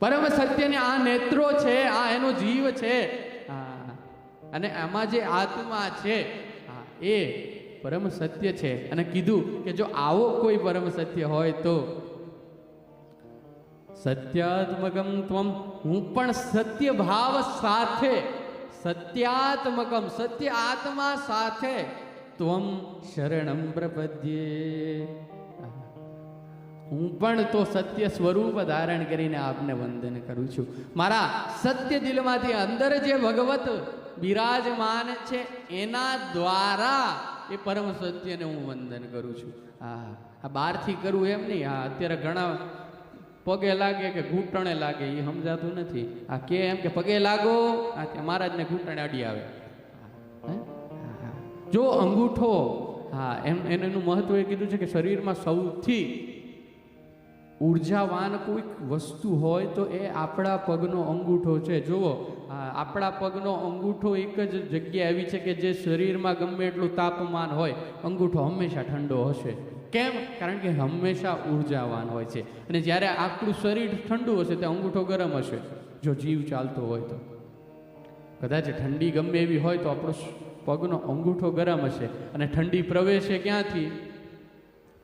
પરમ સત્યને આ નેત્રો છે, આ એનો જીવ છે. અને આમાં જે આત્મા છે એ પરમ સત્ય છે. અને કીધું કે જો આવો કોઈ પરમ સત્ય હોય તો સત્યાત્મકમ ત્વમ, હું પણ સત્ય ભાવ સાથે, સત્યાત્મકમ, સત્ય આત્મા સાથે ત્વમ શરણમ પ્રપદ્યે. હું પણ તો સત્ય સ્વરૂપ ધારણ કરીને આપને વંદન કરું છું. મારા સત્ય દિલમાંથી અંદર જે ભગવત બિરાજમાન છે, એના દ્વારા એ પરમ સત્યને હું વંદન કરું છું. હા આ બહારથી કરવું એમ નહીં. હા અત્યારે ઘણા પગે લાગે કે ઘૂંટણે લાગે, એ સમજાતું નથી. આ કે એમ કે પગે લાગો, આ મહારાજને ઘૂંટણે અડી આવે. જો અંગૂઠો હા, એમ એનું મહત્વ એ કીધું છે કે શરીરમાં સૌથી ઉર્જાવાન કોઈક વસ્તુ હોય તો એ આપણા પગનો અંગૂઠો છે. જુઓ આપણા પગનો અંગૂઠો એક જ જગ્યા એવી છે કે જે શરીરમાં ગમે એટલું તાપમાન હોય, અંગૂઠો હંમેશા ઠંડો હશે. કેમ? કારણ કે હંમેશા ઉર્જાવાન હોય છે. અને જ્યારે આપણું શરીર ઠંડુ હશે ત્યાં અંગૂઠો ગરમ હશે. જો જીવ ચાલતો હોય તો. કદાચ ઠંડી ગમે એવી હોય તો આપણો પગનો અંગૂઠો ગરમ હશે. અને ઠંડી પ્રવેશે ક્યાંથી?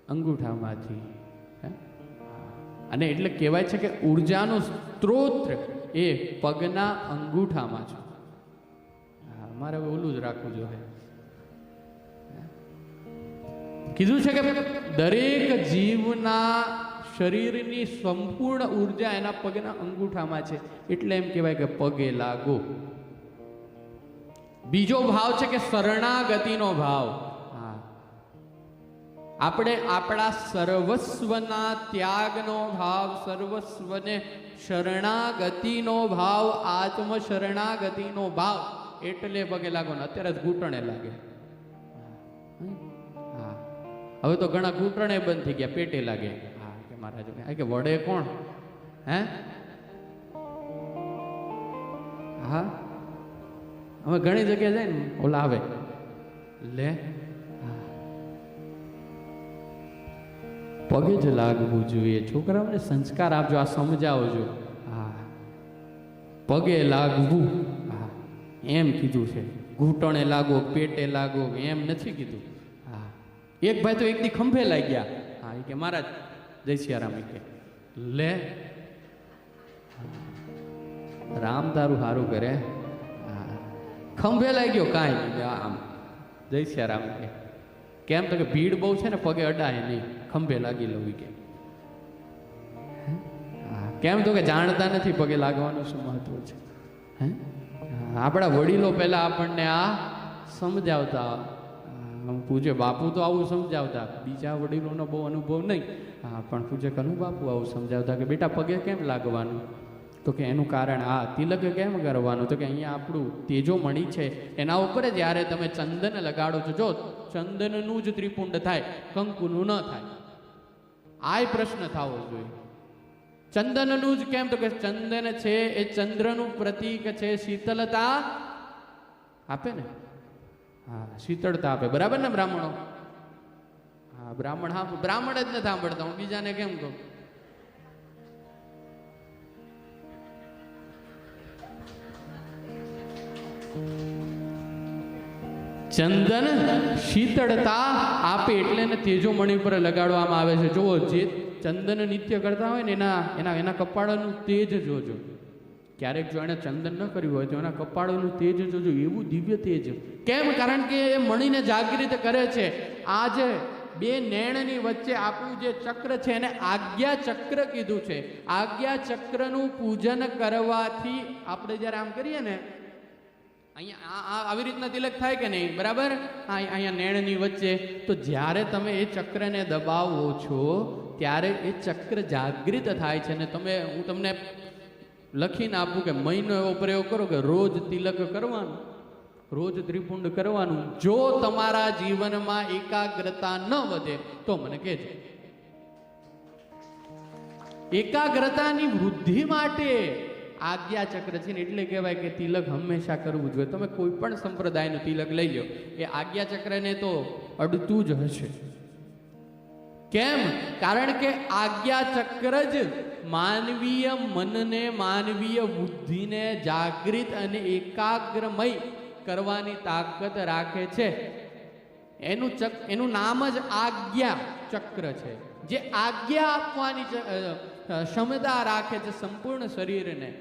અંગૂઠામાંથી? અને એટલે કહેવાય છે કે ઉર્જાનો સ્ત્રોત એ પગના અંગૂઠામાં છે. મારે ઓલું જ રાખવું જોઈએ. કીધું છે કે દરેક જીવના શરીરની સંપૂર્ણ ઊર્જા એના પગના અંગૂઠામાં છે. એટલે એમ કહેવાય કે પગે લાગો. બીજો ભાવ છે કે શરણાગતિનો ભાવ. આપણે આપણા સર્વસ્વના ત્યાગનો ભાવ, સર્વસ્વને શરણાગતિનો ભાવ આત્મ શરણાગતિનો ભાવ એટલે પગે લાગો ને, અત્યારે જ ઘૂંટણે લાગે. હા. હવે તો ઘણા ઘૂંટણે બંધ થઈ ગયા, પેટે લાગે. હા કે મહારાજ કે વડે કોણ? હે? હા. હવે ઘણી જગ્યાએ જાય ને, ઓલા આવે. લે. પગે જ લાગવું જોઈએ. છોકરાઓને સંસ્કાર આપજો, આ સમજાવજો. હા. પગે લાગવું. હા. એમ કીધું છે. ઘૂંટણે લાગો, પેટે લાગો, એમ નથી કીધું. હા. એક ભાઈ તો એક દી ખંભે લાગ્યા. હા, એ કે, મહારાજ, જય સિયારામ કે, લે. રામ તારું સારું કરે. હા. ખંભે લાગ્યો કાંઈ. આમ, જય સિયારામ કે કેમ તો કે ભીડ બહુ છે ને પગે અડાય નહીં, ખંભે લાગી લઉં કેમ કેમ તો કે જાણતા નથી પગે લાગવાનું શું મહત્વ છે? હે? આપણા વડીલો પહેલા આપણને આ સમજાવતા. પૂજે બાપુ તો આવું સમજાવતા, બીજા વડીલોનો બહુ અનુભવ નહીં. હા, પણ પૂજે કનુ બાપુ આવું સમજાવતા કે બેટા પગે કેમ લાગવાનું? તો કે એનું કારણ આ તિલક કેમ કરવાનું? તો કે અહીંયા આપણું તેજો મણી છે. એના ઉપર જ જ્યારે તમે ચંદન લગાડો છો, જો ચંદનનું જ ત્રિપુંડ થાય, કંકુનું ન થાય. આય પ્રશ્ન થવો જોઈએ. ચંદનનું જ કેમ? તો કે ચંદન છે એ ચંદ્રનું પ્રતીક છે, શીતલતા આપે ને? હા, શીતળતા આપે. બરાબર ને બ્રાહ્મણો? હા, બ્રાહ્મણ હા, બ્રાહ્મણ જ નથી સાંભળતા. હું બીજાને કેમ કહું? ચંદન શીતળતા આપે એટલે એને તેજોમણી ઉપર લગાડવામાં આવે છે. જુઓ, જે ચંદન નિત્ય કરતા હોય ને એના એના એના કપાળનું તેજ જોજો. ક્યારેક જો એણે ચંદન ન કર્યું હોય તો એના કપાળનું તેજ જોજો. એવું દિવ્ય તેજ. કેમ? કારણ કે એ મણીને જાગૃત કરે છે. આ જે બે નેણની વચ્ચે આપણું જે ચક્ર છે એને આજ્ઞા ચક્ર કીધું છે. આજ્ઞા ચક્રનું પૂજન કરવાથી આપણે જ્યારે આમ કરીએ ને અહીંયા આ આવી રીતના તિલક થાય કે નહીં? બરાબર? હા અહીંયા નેણની વચ્ચે. તો જ્યારે તમે એ ચક્રને દબાવો છો, ત્યારે એ ચક્ર જાગૃત થાય છે. ને તમે હું તમને લખીને આપું કે મહિનો એવો પ્રયોગ કરો કે રોજ તિલક કરવાનું, રોજ ત્રિપુંડ કરવાનું. જો તમારા જીવનમાં એકાગ્રતા ન વધે, તો મને કહેજો. એકાગ્રતાની વૃદ્ધિ માટે આજ્ઞા ચક્ર છે ને એટલે કહેવાય કે તિલક હંમેશા કરવું જોઈએ. તમે કોઈ પણ સંપ્રદાયનું તિલક લઈ લો, એ આજ્ઞા ચક્રને તો અડતું જ હશે. કેમ? કારણ કે આજ્ઞા ચક્ર જ માનવીય મનને, માનવીય બુદ્ધિને જાગૃત અને એકાગ્રમય કરવાની તાકાત રાખે છે. એનું ચક, એનું નામ જ આજ્ઞા ચક્ર છે. જે આજ્ઞા આપવાની ક્ષમતા રાખે છે સંપૂર્ણ શરીરને.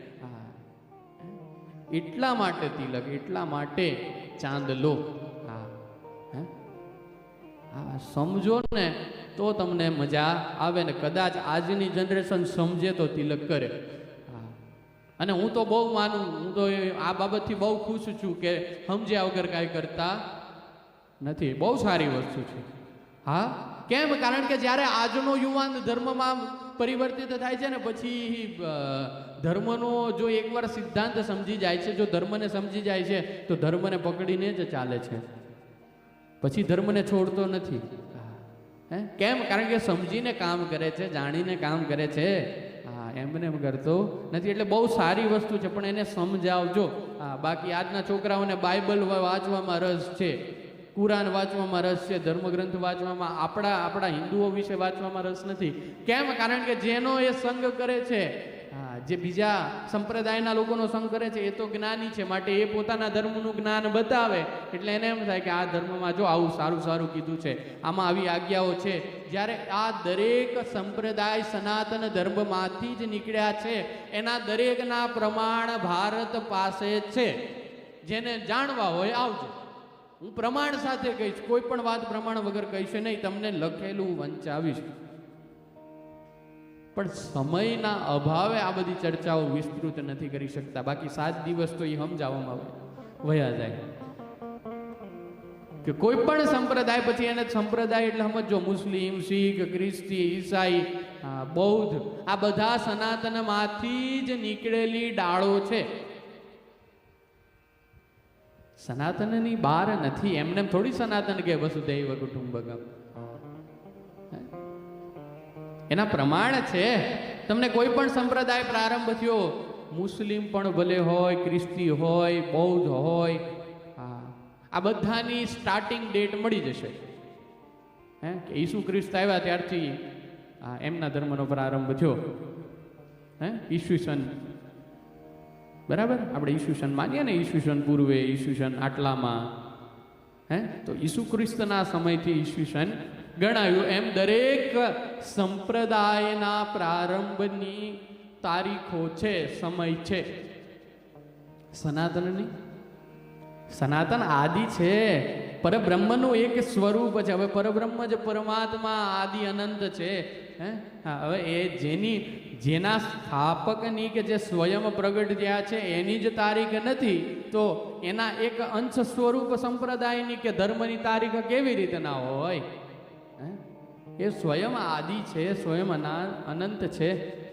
એટલા માટે તિલક, એટલા માટે ચાંદલો હા. સમજો ને તો તમને મજા આવે ને કદાચ આજની જનરેશન સમજે તો તિલક કરે. અને હું તો બહુ માનું, હું તો આ બાબતથી બહુ ખુશ છું કે સમજ્યા વગર કાંઈ કરતા નથી. બહુ સારી વસ્તુ છે. હા? કેમ? કારણ કે જ્યારે આજનો યુવાન ધર્મમાં પરિવર્તિત થાય છે ને, પછી ધર્મનો જો એકવાર સિદ્ધાંત સમજી જાય છે, જો ધર્મને સમજી જાય છે, તો ધર્મને પકડીને જ ચાલે છે. પછી ધર્મને છોડતો નથી. હે. કેમ? કારણ કે સમજીને કામ કરે છે, જાણીને કામ કરે છે. હા, એમને એમ કરતો નથી. એટલે બહુ સારી વસ્તુ છે, પણ એને સમજાવજો. હા, બાકી આજના છોકરાઓને બાઇબલ વાંચવામાં રસ છે. કુરાન વાંચવામાં રસ છે, ધર્મગ્રંથ વાંચવામાં, આપણા આપણા હિન્દુઓ વિશે વાંચવામાં રસ નથી. કેમ? કારણ કે જેનો એ સંગ કરે છે જે બીજા સંપ્રદાયના લોકોનો સંગ કરે છે, એ તો જ્ઞાની છે, માટે એ પોતાના ધર્મનું જ્ઞાન બતાવે. એટલે એને એમ થાય કે આ ધર્મમાં જો આવું સારું સારું કીધું છે, આમાં આવી આજ્ઞાઓ છે. જ્યારે આ દરેક સંપ્રદાય સનાતન ધર્મમાંથી જ નીકળ્યા છે, એના દરેકના પ્રમાણ ભારત પાસે છે. જેને જાણવા હોય આવજો. હું પ્રમાણ સાથે કહીશ. કોઈ પણ વાત પ્રમાણ વગર કહીશ નહીં. તમને લખેલું વંચાવીશ. પણ સમયના અભાવે આ બધી ચર્ચાઓ વિસ્તૃત નથી કરી શકતા. બાકી સાત દિવસ તો એ સમજાવવામાં આવે. વયા જાય. કે કોઈ પણ સંપ્રદાય, પછી એને સંપ્રદાય એટલે સમજો મુસ્લિમ, શીખ, ખ્રિસ્તી, ઈસાઈ બૌદ્ધ, આ બધા સનાતનમાંથી જ નીકળેલી ડાળો છે. સનાતનની બહાર નથી. એમને થોડી સનાતન કે વસુદૈવ કુટુંબકમ. એના પ્રમાણ છે. તમને કોઈ પણ સંપ્રદાય પ્રારંભ થયો, મુસ્લિમ પણ ભલે હોય, ખ્રિસ્તી હોય, બૌદ્ધ હોય, હા, આ બધાની સ્ટાર્ટિંગ ડેટ મળી જશે. હે, કે ઈસુ ખ્રિસ્ત આવ્યા ત્યારથી એમના ધર્મનો પ્રારંભ થયો. હે, ઈસવીસન બરાબર? આપણે ઈસુસન માનીએ ને ઈસુસન પૂર્વે, ઈસુસન આટલામાં. હે? તો ઈસુ ખ્રિસ્તના સમયથી ઈસુસન ગણાયું એમ દરેક સંપ્રદાયના પ્રારંભની તારીખો છે, સમય છે. સનાતનની? સનાતન આદિ છે. પરબ્રહ્મનું એક સ્વરૂપ છે. હવે પરબ્રહ્મ જ પરમાત્મા આદિ અનંત છે. હે? હવે એ જેની, જેના સ્થાપકની કે જે સ્વયં પ્રગટ થયા છે, એની જ તારીખ નથી, તો એના એક અંશ સ્વરૂપ સંપ્રદાયની કે ધર્મની તારીખ કેવી રીતે ના હોય? એ સ્વયં આદિ છે, સ્વયં અનંત છે.